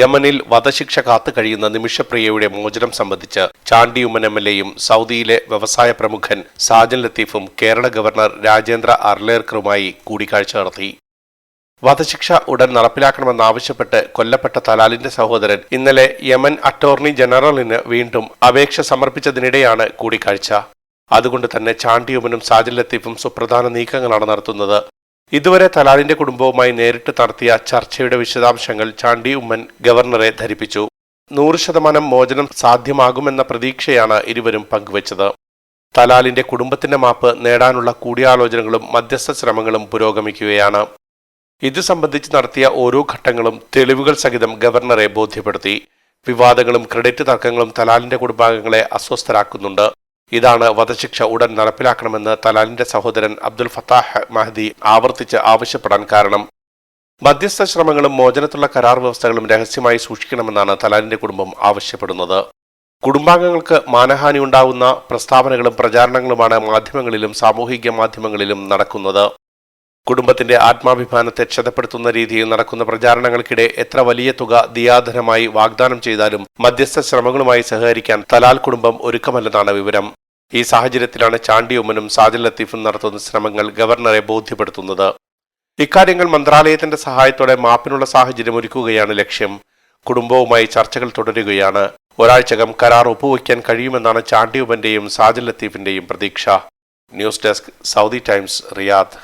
യമനിൽ വധശിക്ഷ കാത്തു കഴിയുന്ന നിമിഷപ്രിയയുടെ മോചനം സംബന്ധിച്ച് ചാണ്ടി ഉമ്മൻ എം എൽ എയും സൗദിയിലെ വ്യവസായ പ്രമുഖൻ സാജൻ ലത്തീഫും കേരള ഗവർണർ രാജേന്ദ്ര അർലേർക്കറുമായി കൂടിക്കാഴ്ച നടത്തി. വധശിക്ഷ ഉടൻ നടപ്പിലാക്കണമെന്നാവശ്യപ്പെട്ട് കൊല്ലപ്പെട്ട തലാലിന്റെ സഹോദരൻ ഇന്നലെ യമൻ അറ്റോർണി ജനറലിന് വീണ്ടും അപേക്ഷ സമർപ്പിച്ചതിനിടെയാണ് കൂടിക്കാഴ്ച. അതുകൊണ്ട് തന്നെ ചാണ്ടിയുമനും സാജൽ ലത്തീഫും സുപ്രധാന നീക്കങ്ങളാണ് നടത്തുന്നത്. ഇതുവരെ തലാലിന്റെ കുടുംബവുമായി നേരിട്ട് നടത്തിയ ചർച്ചയുടെ വിശദാംശങ്ങൾ ചാണ്ടി ഉമ്മൻ ഗവർണറെ ധരിപ്പിച്ചു. നൂറ് ശതമാനം മോചനം സാധ്യമാകുമെന്ന പ്രതീക്ഷയാണ് ഇരുവരും പങ്കുവച്ചത്. തലാലിന്റെ കുടുംബത്തിന്റെ മാപ്പ് നേടാനുള്ള കൂടിയാലോചനകളും മധ്യസ്ഥ ശ്രമങ്ങളും പുരോഗമിക്കുകയാണ്. ഇത് സംബന്ധിച്ച് നടത്തിയ ഓരോ ഘട്ടങ്ങളും തെളിവുകൾ സഹിതം ഗവർണറെ ബോധ്യപ്പെടുത്തി. വിവാദങ്ങളും ക്രെഡിറ്റ് തർക്കങ്ങളും തലാലിന്റെ കുടുംബാംഗങ്ങളെ അസ്വസ്ഥരാക്കുന്നുണ്ട്. ഇതാണ് വധശിക്ഷ ഉടൻ നടപ്പിലാക്കണമെന്ന് തലാലിന്റെ സഹോദരൻ അബ്ദുൽ ഫത്താഹ് മഹദി ആവർത്തിച്ച് ആവശ്യപ്പെടാൻ കാരണം. മധ്യസ്ഥ ശ്രമങ്ങളും മോചനത്തുള്ള കരാർ വ്യവസ്ഥകളും രഹസ്യമായി സൂക്ഷിക്കണമെന്നാണ് തലാലിന്റെ കുടുംബം ആവശ്യപ്പെടുന്നത്. കുടുംബാംഗങ്ങൾക്ക് മാനഹാനി ഉണ്ടാകുന്ന പ്രസ്താവനകളും പ്രചാരണങ്ങളുമാണ് മാധ്യമങ്ങളിലും സാമൂഹിക മാധ്യമങ്ങളിലും നടക്കുന്നത്. കുടുംബത്തിന്റെ ആത്മാഭിമാനത്തെ ക്ഷതപ്പെടുത്തുന്ന രീതിയിൽ നടക്കുന്ന പ്രചാരണങ്ങൾക്കിടെ എത്ര വലിയ തുക ദിയാധനമായി വാഗ്ദാനം ചെയ്താലും മധ്യസ്ഥ ശ്രമങ്ങളുമായി സഹകരിക്കാൻ തലാൽ കുടുംബം ഒരുക്കമല്ലെന്നാണ് വിവരം. ഈ സാഹചര്യത്തിലാണ് ചാണ്ടി ഉമ്മനും സാജിൽ ലത്തീഫും നടത്തുന്ന ശ്രമങ്ങൾ ഗവർണറെ ബോധ്യപ്പെടുത്തുന്നത്. ഇക്കാര്യങ്ങൾ മന്ത്രാലയത്തിന്റെ സഹായത്തോടെ മാപ്പിനുള്ള സാഹചര്യം ഒരുക്കുകയാണ് ലക്ഷ്യം. കുടുംബവുമായി ചർച്ചകൾ തുടരുകയാണ്. ഒരാഴ്ചകം കരാർ ഒപ്പുവയ്ക്കാൻ കഴിയുമെന്നാണ് ചാണ്ടി ഉമ്മന്റെയും സാജിൽ ലത്തീഫിന്റെയും പ്രതീക്ഷ. News desk Saudi Times Riyadh.